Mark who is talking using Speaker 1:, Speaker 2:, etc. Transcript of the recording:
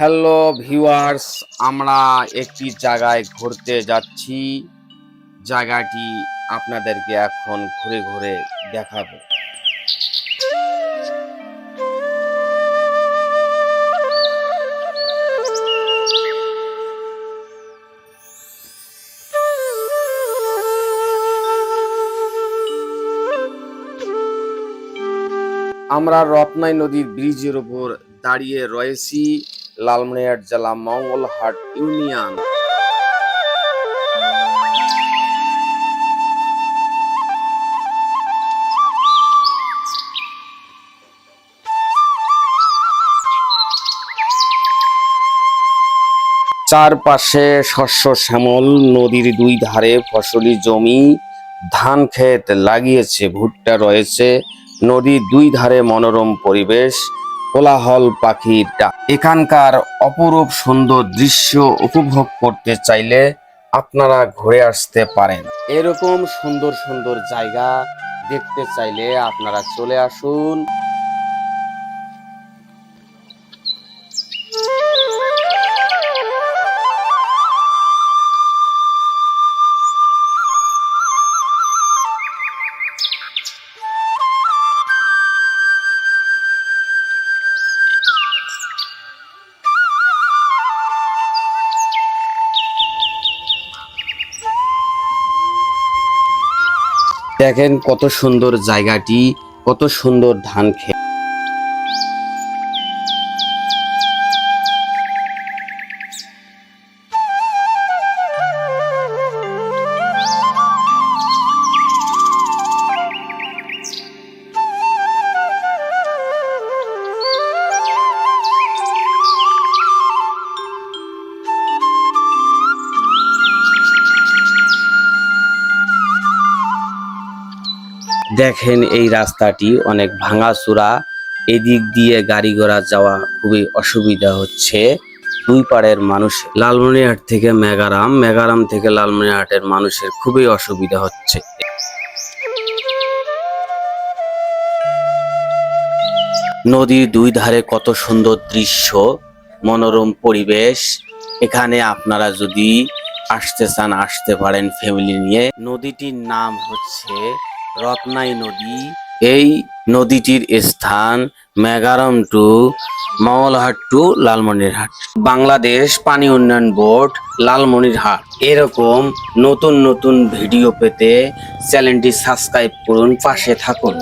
Speaker 1: Hello viewers আমরা একটি জায়গায় ঘুরতে যাচ্ছি। জায়গাটি আপনাদেরকে এখন ঘুরে ঘুরে দেখাবো। আমরা রত্নাই নদীর ব্রিজের উপর দাঁড়িয়ে রয়েছি। লালমনিরহাট জেলা মঙ্গলহাট ইউনিয়ন। চারপাশে শস্য শ্যামল, নদীর দুই ধারে ফসলি জমি, ধান ক্ষেত লাগিয়েছে, ভুট্টা রয়েছে। নদীর দুই ধারে মনোরম পরিবেশ কোলাহল পাখির ডাক। এখানকার অপরূপ সুন্দর দৃশ্য উপভোগ করতে চাইলে আপনারা ঘুরে আসতে পারেন এরকম সুন্দর সুন্দর জায়গা দেখতে চাইলে আপনারা চলে আসুন দেখেন কত সুন্দর জায়গাটি কত সুন্দর ধান ক্ষেত দেখেন এই রাস্তাটি অনেক ভাঙাচোরা। এদিক দিয়ে গাড়ি ঘোড়া যাওয়া খুবই অসুবিধা হচ্ছে। দুই পাড়ের মানুষ লালমনিরহাট থেকে মেগারাম মেগারাম থেকে লালমনিরহাটের মানুষের খুবই অসুবিধা হচ্ছে। নদীর দুই ধারে কত সুন্দর দৃশ্য, মনোরম পরিবেশ। এখানে আপনারা যদি আসতে চান, আসতে পারেন ফ্যামিলি নিয়ে। নদীটির নাম হচ্ছে রত্নাই নদী। এই নদীটির স্থান মেগারম টু মঙ্গলহাট টু লালমনিরহাট। বাংলাদেশ পানি উন্নয়ন বোর্ড, লালমনিরহাট। এরকম নতুন নতুন ভিডিও পেতে চ্যানেলটি সাবস্ক্রাইব করুন, পাশে থাকুন।